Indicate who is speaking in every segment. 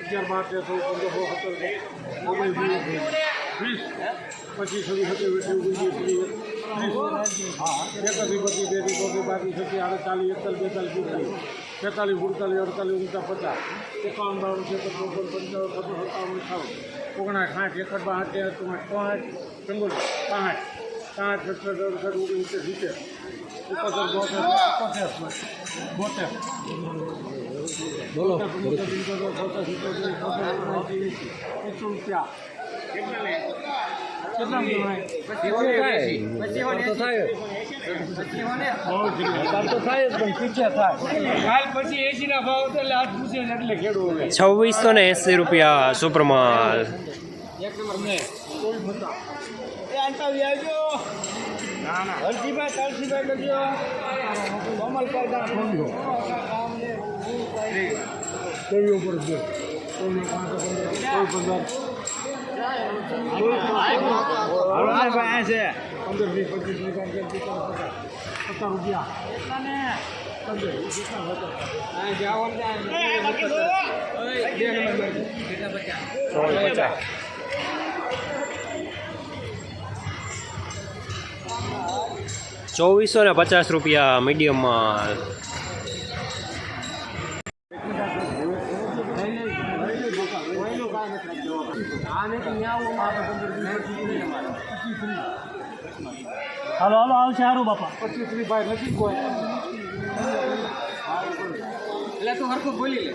Speaker 1: અગિયાર બાર તેર ચૌદ પંદર સત્તર ઓગણીસ વીસ પચીસ છવ્વીસ સત્યાવીસ ઓગણીસ ત્રીસ એકત્રીસ બત્રીસ તેત્રીસ ચોત્રીસ પાંત્રીસ છત્રીસ એકતાલીસ બેતાલીસ. તેતાલીસ ઉડતાલીસ અડતાલીસ ઓગણચાસ પચાસ એકાવન બાવન છેતર ચોપન પંચાવન સત્તર સત્તાવન અઠાવન ઓગણાઠ સાઠ એકસઠ બાસઠ તેર ચોસઠ પાંઠ ચંગોલ પાંઠ સાઠ સત્તર અડસઠ ઓગણીસ સિત્તેર એકોતેર બોતેર એકોતેર બોતેર બોલો એકસો રૂપિયા કેટલા કાલ પછી એસી ના ભાવ એટલે આઠ પૂછે ને એટલે ખેડૂત હવે
Speaker 2: છવ્વીસો ને. એંસી રૂપિયા સુપરમાલ
Speaker 1: ઉપર
Speaker 2: ચોવીસો ને પચાસ રૂપિયા મીડિયમ
Speaker 1: હાલો હાલો આવશે સારું બાપા. પચીસ ભાઈ નથી કોઈ એટલે તું હરખું બોલી લે.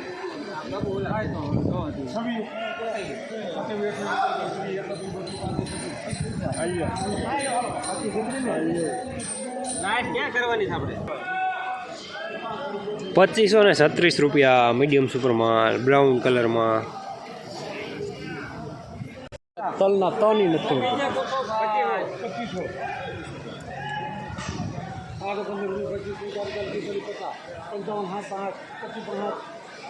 Speaker 1: ક્યાં કરવાની છે આપણે?
Speaker 2: પચીસો ને છત્રીસ રૂપિયા મીડિયમ સુપરમાં બ્રાઉન કલરમાં. તલના તની નથી
Speaker 1: પચીસો આઠ પંદર વીસ પચીસ ત્રીસ ચાલીસ ચાલીસ પિસ્તાલીસ પચાસ પંચાવન સાઠ પાંચ પચીસ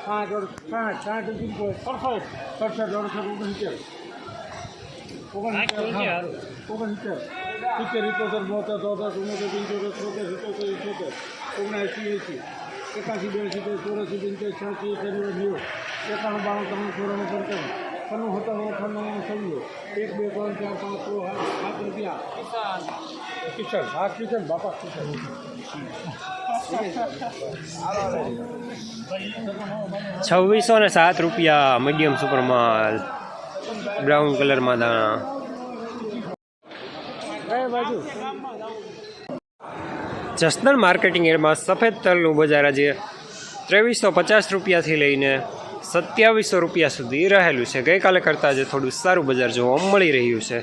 Speaker 1: પાંચ પાંચ સાઠ સાઠ અગિયાર સડસઠ સડસઠ અડસઠ ઓગણસિત્તેર ઓગણસિત્તેર ઓગણસિત્તેર સિત્તેર ઇકોતેર બોતેર ચોતેર ચુમ્મોતેર પંચોતેર છોતેર સિત્તોતેર ઇઠોતેર ઓગણએંસી એંસી એકાસી બ્યાસી તેર ચોરાસી પંચાસી છ્યાસી એકાણું નેવું એકાણું બાણું ત્રણ ચોરાણું પંચાણું છન્નું સત્તાણું અઠાણું છન્નું એક બે ત્રણ ચાર પાંચ છ સાત સાત રૂપિયા. કિશન હા કિશન બાપા કિશન.
Speaker 2: છવ્વીસો ને સાત રૂપિયા મીડિયમ સુપરમાલ. બ્રાઉન કલરમાં દાણા જસનલ માર્કેટિંગ એરમાં સફેદ તલનું બજાર આજે ત્રેવીસો પચાસ રૂપિયાથી લઈને સત્યાવીસો રૂપિયા સુધી રહેલું છે. ગઈકાલે કરતાં આજે થોડું સારું બજાર જોવા મળી રહ્યું છે.